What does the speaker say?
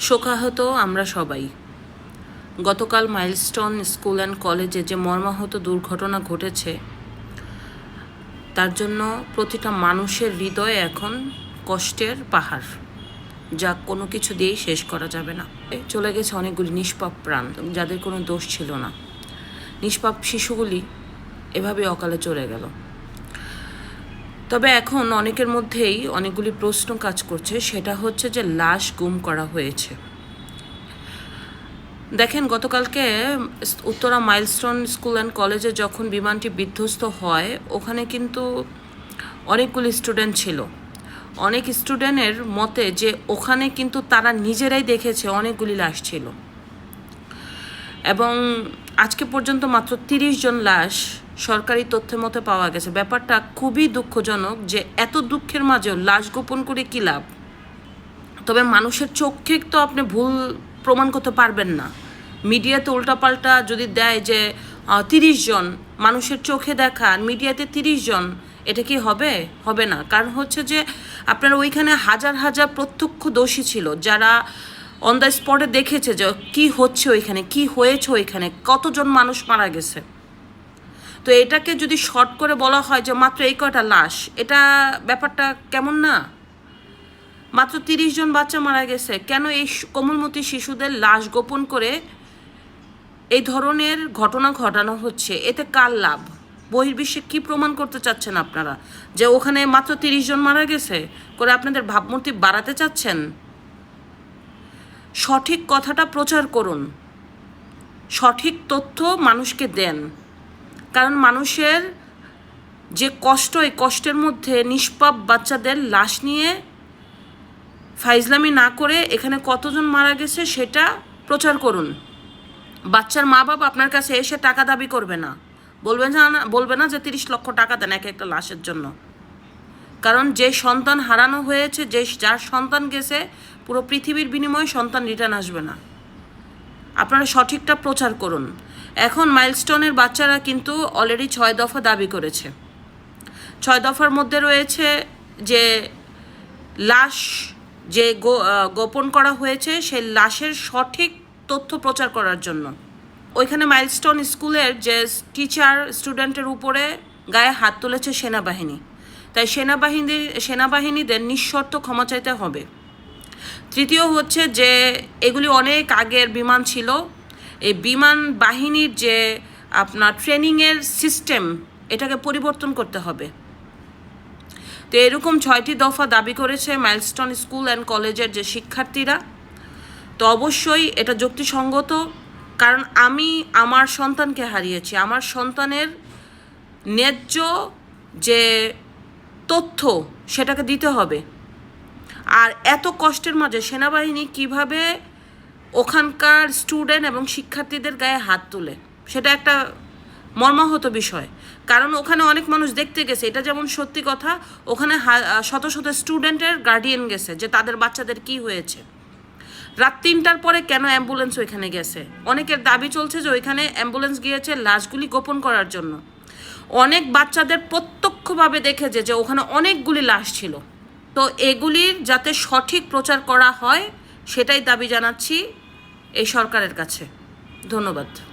শোকাহত আমরা সবাই। গতকাল মাইলস্টোন স্কুল অ্যান্ড কলেজে যে মর্মাহত দুর্ঘটনা ঘটেছে, তার জন্য প্রতিটা মানুষের হৃদয়ে এখন কষ্টের পাহাড়। যা কোনো কিছু দিয়েই শেষ করা যাবে না। চলে গেছে অনেকগুলি নিষ্পাপ প্রাণ, যাদের কোনো দোষ ছিল না। নিষ্পাপ শিশুগুলি এভাবে অকালে চলে গেল। তবে এখন অনেকের মধ্যেই অনেকগুলি প্রশ্ন কাজ করছে। সেটা হচ্ছে যে লাশ গুম করা হয়েছে। দেখেন, গতকালকে উত্তরা মাইলস্টোন স্কুল অ্যান্ড কলেজে যখন বিমানটি বিধ্বস্ত হয়, ওখানে কিন্তু অনেকগুলি স্টুডেন্ট ছিল। অনেক স্টুডেন্টের মতে যে ওখানে কিন্তু তারা নিজেরাই দেখেছে অনেকগুলি লাশ ছিল। এবং আজকে পর্যন্ত মাত্র তিরিশ জন লাশ সরকারি তথ্যের মতে পাওয়া গেছে। ব্যাপারটা খুবই দুঃখজনক যে এত দুঃখের মাঝেও লাশ গোপন করে কী লাভ? তবে মানুষের চোখে তো আপনি ভুল প্রমাণ করতে পারবেন না। মিডিয়াতে উল্টাপাল্টা যদি দেয় যে তিরিশ জন, মানুষের চোখে দেখা, মিডিয়াতে তিরিশ জন, এটা কি হবে? হবে না। কারণ হচ্ছে যে, আপনার ওইখানে হাজার হাজার প্রত্যক্ষ দোষী ছিল যারা অন দ্য স্পটে দেখেছে যে কি হচ্ছে ওইখানে, কি হয়েছে ওইখানে, কতজন মানুষ মারা গেছে। তো এটাকে যদি শর্ট করে বলা হয় যে মাত্র এই কয়টা লাশ, এটা ব্যাপারটা কেমন না? মাত্র তিরিশ জন বাচ্চা মারা গেছে। কেন এই কোমলমতি শিশুদের লাশ গোপন করে এই ধরনের ঘটনা ঘটানো হচ্ছে? এতে কার লাভ? বহির্বিশ্বে কি প্রমাণ করতে চাচ্ছেন আপনারা? যে ওখানে মাত্র তিরিশ জন মারা গেছে? করে আপনাদের ভাবমূর্তি বাড়াতে চাচ্ছেন? সঠিক কথাটা প্রচার করুন। সঠিক তথ্য মানুষকে দেন। কারণ মানুষের যে কষ্ট, এই কষ্টের মধ্যে নিষ্পাপ বাচ্চাদের লাশ নিয়ে ফাইজলামি না করে এখানে কতজন মারা গেছে সেটা প্রচার করুন। বাচ্চার মা বাবা আপনার কাছে এসে টাকা দাবি করবে না। বলবে না বলবে না যে, তিরিশ লক্ষ টাকা দেন এক একটা লাশের জন্য। কারণ যে সন্তান হারানো হয়েছে, যে যার সন্তান গেছে, পুরো পৃথিবীর বিনিময়ে সন্তান রিটার্ন আসবে না। আপনারা সঠিকটা প্রচার করুন। এখন মাইলস্টোনের বাচ্চারা কিন্তু অলরেডি ছয় দফা দাবি করেছে। ছয় দফার মধ্যে রয়েছে যে লাশ যে গোপন করা হয়েছে, সেই লাশের সঠিক তথ্য প্রচার করার জন্য। ওইখানে মাইলস্টোন স্কুলের যে টিচার স্টুডেন্টের উপরে গায়ে হাত তুলেছে সেনাবাহিনী। তাই সেনাবাহিনী, সেনাবাহিনীদের নিঃশর্ত ক্ষমা চাইতে হবে। তৃতীয় হচ্ছে যে, এগুলি অনেক আগের বিমান ছিল। এই বিমান বাহিনীর যে আপনার ট্রেনিংয়ের সিস্টেম, এটাকে পরিবর্তন করতে হবে। তো এরকম ছয়টি দফা দাবি করেছে মাইলস্টোন স্কুল অ্যান্ড কলেজের যে শিক্ষার্থীরা। তো অবশ্যই এটা যুক্তিসঙ্গত, কারণ আমি আমার সন্তানকে হারিয়েছি। আমার সন্তানের ন্যায্য যে তথ্য সেটাকে দিতে হবে। আর এত কষ্টের মাঝে সেনাবাহিনী কীভাবে ওখানকার স্টুডেন্ট এবং শিক্ষার্থীদের গায়ে হাত তুলে, সেটা একটা মর্মাহত বিষয়। কারণ ওখানে অনেক মানুষ দেখতে গেছে, এটা যেমন সত্যি কথা, ওখানে শত শত স্টুডেন্টের গার্ডিয়ান গেছে যে তাদের বাচ্চাদের কি হয়েছে। রাত তিনটার পরে কেন অ্যাম্বুলেন্স ওইখানে গেছে? অনেকের দাবি চলছে যে ওইখানে অ্যাম্বুলেন্স গিয়েছে লাশগুলি গোপন করার জন্য। অনেক বাচ্চাদের প্রত্যক্ষভাবে দেখেছে যে ওখানে অনেকগুলি লাশ ছিল। তো এগুলির যাতে সঠিক প্রচার করা হয়, সেটাই দাবি জানাচ্ছি এই সরকারের কাছে। ধন্যবাদ।